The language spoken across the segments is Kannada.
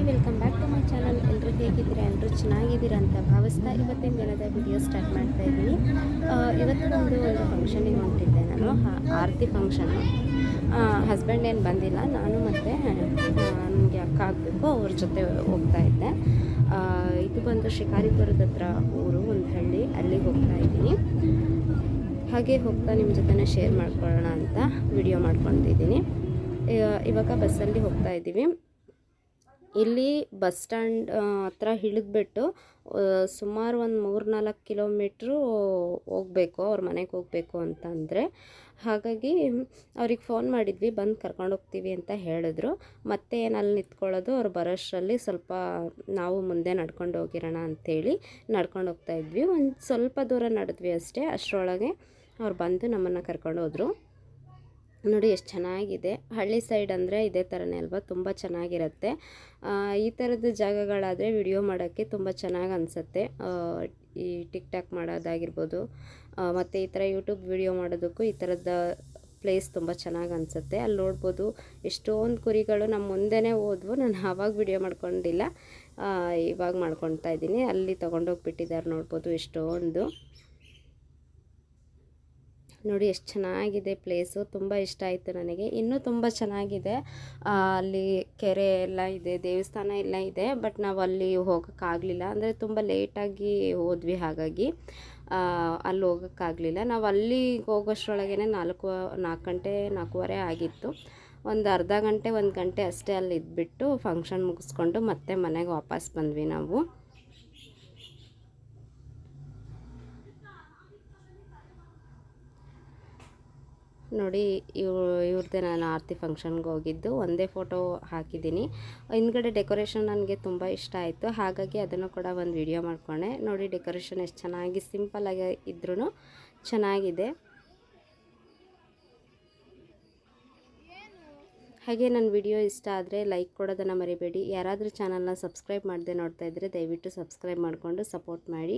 Hi, welcome back to my channel. ಎಲ್ಲರೂ ಹೇಗಿದ್ದೀರಾ? ಎಲ್ಲರೂ ಚೆನ್ನಾಗಿದ್ದೀರಾ ಅಂತ ಭಾವಿಸ್ತಾ ಇವತ್ತಿನ ದಿನದ ವಿಡಿಯೋ ಸ್ಟಾರ್ಟ್ ಮಾಡ್ತಾ ಇದ್ದೀನಿ. ಇವತ್ತು ಒಂದು ಒಂದು ಫಂಕ್ಷನಿಗೆ ಹೊಂಟಿದ್ದೆ ನಾನು ಆರತಿ ಫಂಕ್ಷನ್ನು ಹಸ್ಬೆಂಡ್ ಏನು ಬಂದಿಲ್ಲ, ನಾನು ಮತ್ತು ನನಗೆ ಅಕ್ಕ ಆಗಬೇಕು, ಅವ್ರ ಜೊತೆ ಹೋಗ್ತಾ ಇದ್ದೆ. ಇದು ಬಂದು ಶಿಕಾರಿಪುರದ ಹತ್ರ ಊರು ಒಂದು ಹಳ್ಳಿ ಅಲ್ಲಿಗೆ ಹೋಗ್ತಾ ಇದ್ದೀನಿ. ಹಾಗೆ ಹೋಗ್ತಾ ನಿಮ್ಮ ಜೊತೆ ಶೇರ್ ಮಾಡ್ಕೊಳ್ಳೋಣ ಅಂತ ವಿಡಿಯೋ ಮಾಡ್ಕೊತಿದ್ದೀನಿ ಇವ- ಇವಾಗ ಬಸ್ಸಲ್ಲಿ ಹೋಗ್ತಾ ಇದ್ದೀವಿ. ಇಲ್ಲಿ ಬಸ್ ಸ್ಟ್ಯಾಂಡ್ ಹತ್ರ ಇಳಿದ್ಬಿಟ್ಟು ಸುಮಾರು ಒಂದು ಮೂರು ನಾಲ್ಕು ಕಿಲೋಮೀಟ್ರು ಹೋಗಬೇಕು, ಅವ್ರ ಮನೆಗೆ ಹೋಗಬೇಕು ಅಂತಂದರೆ. ಹಾಗಾಗಿ ಅವ್ರಿಗೆ ಫೋನ್ ಮಾಡಿದ್ವಿ, ಬಂದು ಕರ್ಕೊಂಡು ಹೋಗ್ತೀವಿ ಅಂತ ಹೇಳಿದ್ರು. ಮತ್ತೆ ಏನಲ್ಲಿ ನಿಂತ್ಕೊಳ್ಳೋದು, ಅವ್ರು ಬರೋಷ್ಟರಲ್ಲಿ ಸ್ವಲ್ಪ ನಾವು ಮುಂದೆ ನಡ್ಕೊಂಡು ಹೋಗಿರೋಣ ಅಂಥೇಳಿ ನಡ್ಕೊಂಡು ಹೋಗ್ತಾ ಇದ್ವಿ. ಒಂದು ಸ್ವಲ್ಪ ದೂರ ನಡೆದ್ವಿ ಅಷ್ಟೇ, ಅಷ್ಟರೊಳಗೆ ಅವ್ರು ಬಂದು ನಮ್ಮನ್ನು ಕರ್ಕೊಂಡು ಹೋದರು. ನೋಡಿ, ಎಷ್ಟು ಚೆನ್ನಾಗಿದೆ. ಹಳ್ಳಿ ಸೈಡ್ ಅಂದರೆ ಇದೇ ಥರನೇ ಅಲ್ವಾ? ತುಂಬ ಚೆನ್ನಾಗಿರುತ್ತೆ. ಈ ಥರದ ಜಾಗಗಳಾದರೆ ವಿಡಿಯೋ ಮಾಡೋಕ್ಕೆ ತುಂಬ ಚೆನ್ನಾಗಿ ಅನಿಸುತ್ತೆ. ಈ ಟಿಕ್ ಟಾಕ್ ಮಾಡೋದಾಗಿರ್ಬೋದು ಮತ್ತು ಈ ಥರ ಯೂಟ್ಯೂಬ್ ವಿಡಿಯೋ ಮಾಡೋದಕ್ಕೂ ಈ ಥರದ ಪ್ಲೇಸ್ ತುಂಬ ಚೆನ್ನಾಗಿ ಅನಿಸುತ್ತೆ. ಅಲ್ಲಿ ನೋಡ್ಬೋದು, ಎಷ್ಟೊಂದು ಕುರಿಗಳು ನಮ್ಮ ಮುಂದೆನೇ ಹೋದ್ವು. ನಾನು ಆವಾಗ ವಿಡಿಯೋ ಮಾಡ್ಕೊಂಡಿಲ್ಲ. ಇವಾಗ ಮಾಡ್ಕೊತಾ ಇದ್ದೀನಿ. ಅಲ್ಲಿ ತೊಗೊಂಡೋಗ್ಬಿಟ್ಟಿದ್ದಾರೆ ನೋಡ್ಬೋದು ಎಷ್ಟೊಂದು. ನೋಡಿ ಎಷ್ಟು ಚೆನ್ನಾಗಿದೆ ಪ್ಲೇಸು ತುಂಬ ಇಷ್ಟ ಆಯಿತು ನನಗೆ. ಇನ್ನೂ ತುಂಬ ಚೆನ್ನಾಗಿದೆ. ಅಲ್ಲಿ ಕೆರೆ ಎಲ್ಲ ಇದೆ, ದೇವಸ್ಥಾನ ಎಲ್ಲ ಇದೆ ಬಟ್ ನಾವು ಅಲ್ಲಿ ಹೋಗೋಕ್ಕಾಗಲಿಲ್ಲ ಅಂದರೆ ತುಂಬ ಲೇಟಾಗಿ ಹೋದ್ವಿ ಹಾಗಾಗಿ. ಅಲ್ಲಿ ಹೋಗೋಕ್ಕಾಗಲಿಲ್ಲ ನಾವು ಅಲ್ಲಿಗೆ ಹೋಗೋಷ್ರೊಳಗೇ ನಾಲ್ಕು ನಾಲ್ಕು ಗಂಟೆ, ನಾಲ್ಕೂವರೆ ಆಗಿತ್ತು. ಒಂದು ಅರ್ಧ ಗಂಟೆ, ಒಂದು ಗಂಟೆ ಅಷ್ಟೇ ಅಲ್ಲಿ ಇದ್ಬಿಟ್ಟು ಫಂಕ್ಷನ್ ಮುಗಿಸ್ಕೊಂಡು ಮತ್ತೆ ಮನೆಗೆ ವಾಪಸ್ ಬಂದ್ವಿ ನಾವು. ನೋಡಿ ಇವ್ ಇವ್ರದ್ದೇ ನಾನು ಆರತಿ ಫಂಕ್ಷನ್ಗೆ ಹೋಗಿದ್ದು, ಒಂದೇ ಫೋಟೋ ಹಾಕಿದ್ದೀನಿ. ಹಿಂದ್ಗಡೆ ಡೆಕೋರೇಷನ್ ನನಗೆ ತುಂಬ ಇಷ್ಟ ಆಯಿತು. ಹಾಗಾಗಿ ಅದನ್ನು ಕೂಡ ಒಂದು ವಿಡಿಯೋ ಮಾಡಿಕೊಂಡೆ. ನೋಡಿ, ಡೆಕೋರೇಷನ್ ಎಷ್ಟು ಚೆನ್ನಾಗಿ ಸಿಂಪಲ್ಲಾಗಿ ಇದ್ರೂ ಚೆನ್ನಾಗಿದೆ. ಹಾಗೆ ನನ್ನ ವಿಡಿಯೋ ಇಷ್ಟ ಆದರೆ ಲೈಕ್ ಕೊಡೋದನ್ನು ಮರಿಬೇಡಿ. ಯಾರಾದರೂ ಚಾನಲ್ನ ಸಬ್ಸ್ಕ್ರೈಬ್ ಮಾಡದೆ ನೋಡ್ತಾ ಇದ್ದರೆ ದಯವಿಟ್ಟು ಸಬ್ಸ್ಕ್ರೈಬ್ ಮಾಡಿಕೊಂಡು ಸಪೋರ್ಟ್ ಮಾಡಿ.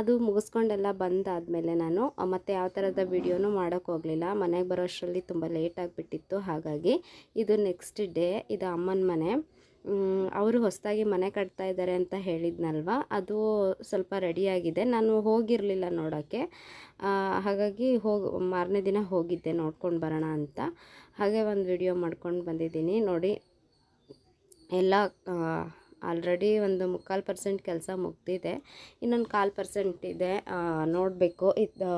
ಅದು ಮುಗಿಸ್ಕೊಂಡೆಲ್ಲ ಬಂದಾದಮೇಲೆ ನಾನು ಮತ್ತೆ ಯಾವ ಥರದ ವೀಡಿಯೋನೂ ಮಾಡೋಕ್ಕೆ ಹೋಗಲಿಲ್ಲ. ಮನೆಗೆ ಬರೋಷ್ಟರಲ್ಲಿ ತುಂಬ ಲೇಟ್ ಆಗಿಬಿಟ್ಟಿತ್ತು. ಹಾಗಾಗಿ ಇದು ನೆಕ್ಸ್ಟ್ ಡೇ ಇದು ಅಮ್ಮನ ಮನೆ. ಅವರು ಹೊಸದಾಗಿ ಮನೆ ಕಟ್ತಾ ಇದ್ದಾರೆ ಅಂತ ಹೇಳಿದ್ನಲ್ವ? ಅದು ಸ್ವಲ್ಪ ರೆಡಿಯಾಗಿದೆ ನಾನು ಹೋಗಿರಲಿಲ್ಲ ನೋಡೋಕ್ಕೆ ಹಾಗಾಗಿ ಹೋಗಿ, ಮಾರನೇ ದಿನ ಹೋಗಿದ್ದೆ ನೋಡ್ಕೊಂಡು ಬರೋಣ ಅಂತ. ಹಾಗೆ ಒಂದು ವಿಡಿಯೋ ಮಾಡ್ಕೊಂಡು ಬಂದಿದ್ದೀನಿ. ನೋಡಿ, ಎಲ್ಲ ಆಲ್ರೆಡಿ ಒಂದು ಮುಕ್ಕಾಲು ಪರ್ಸೆಂಟ್ ಕೆಲಸ ಮುಗ್ದಿದೆ. ಇನ್ನೊಂದು ಕಾಲು ಪರ್ಸೆಂಟ್ ಇದೆ. ನೋಡಬೇಕು. ಇದು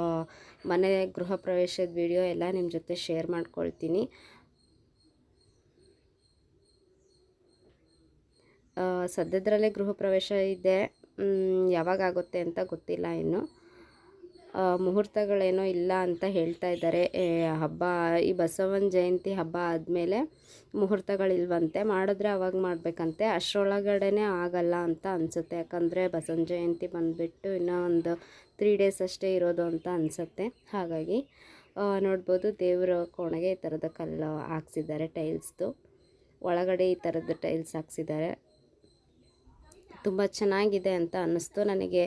ಮನೆ ಗೃಹ ಪ್ರವೇಶದ ವಿಡಿಯೋ ಎಲ್ಲ ನಿಮ್ಮ ಜೊತೆ ಶೇರ್ ಮಾಡ್ಕೊಳ್ತೀನಿ. ಸದ್ಯದರಲ್ಲೇ ಗೃಹ ಪ್ರವೇಶ ಇದೆ. ಯಾವಾಗ ಆಗುತ್ತೆ ಅಂತ ಗೊತ್ತಿಲ್ಲ ಇನ್ನು. ಮುಹೂರ್ತಗಳೇನೋ ಇಲ್ಲ ಅಂತ ಹೇಳ್ತಾ ಇದ್ದಾರೆ. ಹಬ್ಬ, ಈ ಬಸವನ ಜಯಂತಿ ಹಬ್ಬ ಆದಮೇಲೆ ಮುಹೂರ್ತಗಳಿಲ್ವಂತೆ, ಮಾಡಿದ್ರೆ ಅವಾಗ ಮಾಡಬೇಕಂತೆ. ಅಷ್ಟರೊಳಗಡೆ ಆಗಲ್ಲ ಅಂತ ಅನಿಸುತ್ತೆ. ಯಾಕಂದರೆ ಬಸವನ ಜಯಂತಿ ಬಂದುಬಿಟ್ಟು ಇನ್ನೂ ಒಂದು ತ್ರೀ ಡೇಸ್ ಅಷ್ಟೇ ಇರೋದು ಅಂತ ಅನಿಸುತ್ತೆ. ಹಾಗಾಗಿ ನೋಡ್ಬೋದು ದೇವರ ಕೋಣೆಗೆ ಈ ಥರದ ಕಲ್ಲು ಹಾಕ್ಸಿದ್ದಾರೆ ಟೈಲ್ಸ್ದು. ಒಳಗಡೆ ಈ ಥರದ್ದು ಟೈಲ್ಸ್ ಹಾಕ್ಸಿದ್ದಾರೆ. ತುಂಬ ಚೆನ್ನಾಗಿದೆ ಅಂತ ಅನ್ನಿಸ್ತು ನನಗೆ.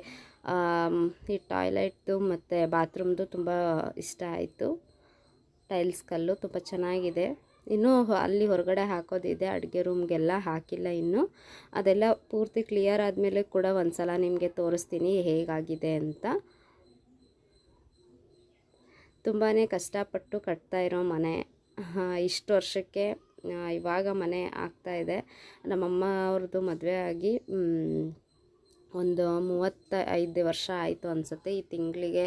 ಈ ಟಾಯ್ಲೆಟ್ದು ಮತ್ತು ಬಾತ್ರೂಮ್ದು ತುಂಬ ಇಷ್ಟ ಆಯಿತು. ಟೈಲ್ಸ್ ಕಲ್ಲು ತುಂಬ ಚೆನ್ನಾಗಿದೆ. ಇನ್ನೂ ಅಲ್ಲಿ ಹೊರಗಡೆ ಹಾಕೋದಿದೆ. ಅಡುಗೆ ರೂಮ್ಗೆಲ್ಲ ಹಾಕಿಲ್ಲ ಇನ್ನು. ಅದೆಲ್ಲ ಪೂರ್ತಿ ಕ್ಲಿಯರ್ ಆದಮೇಲೆ ಕೂಡ ಒಂದು ಸಲ ನಿಮಗೆ ತೋರಿಸ್ತೀನಿ ಹೇಗಾಗಿದೆ ಅಂತ. ತುಂಬಾ ಕಷ್ಟಪಟ್ಟು ಕಟ್ತಾ ಇರೋ ಮನೆ. ಇಷ್ಟು ವರ್ಷಕ್ಕೆ ಇವಾಗ ಮನೆ ಆಗ್ತಾ ಇದೆ. ನಮ್ಮಮ್ಮ ಅವ್ರದ್ದು ಮದುವೆ ಆಗಿ ಒಂದು ಮೂವತ್ತ ಐದು ವರ್ಷ ಆಯಿತು ಅನಿಸುತ್ತೆ. ಈ ತಿಂಗಳಿಗೆ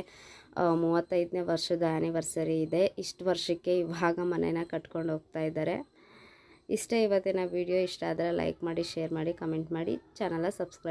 ಮೂವತ್ತೈದನೇ ವರ್ಷದ ಆ್ಯನಿವರ್ಸರಿ ಇದೆ. ಇಷ್ಟು ವರ್ಷಕ್ಕೆ ಇವಾಗ ಮನೇನ ಕಟ್ಕೊಂಡು ಹೋಗ್ತಾ ಇದ್ದಾರೆ. ಇಷ್ಟೇ ಇವತ್ತಿನ ವಿಡಿಯೋ ಇಷ್ಟ ಆದರೆ ಲೈಕ್ ಮಾಡಿ ಶೇರ್ ಮಾಡಿ ಕಮೆಂಟ್ ಮಾಡಿ. Channel subscribe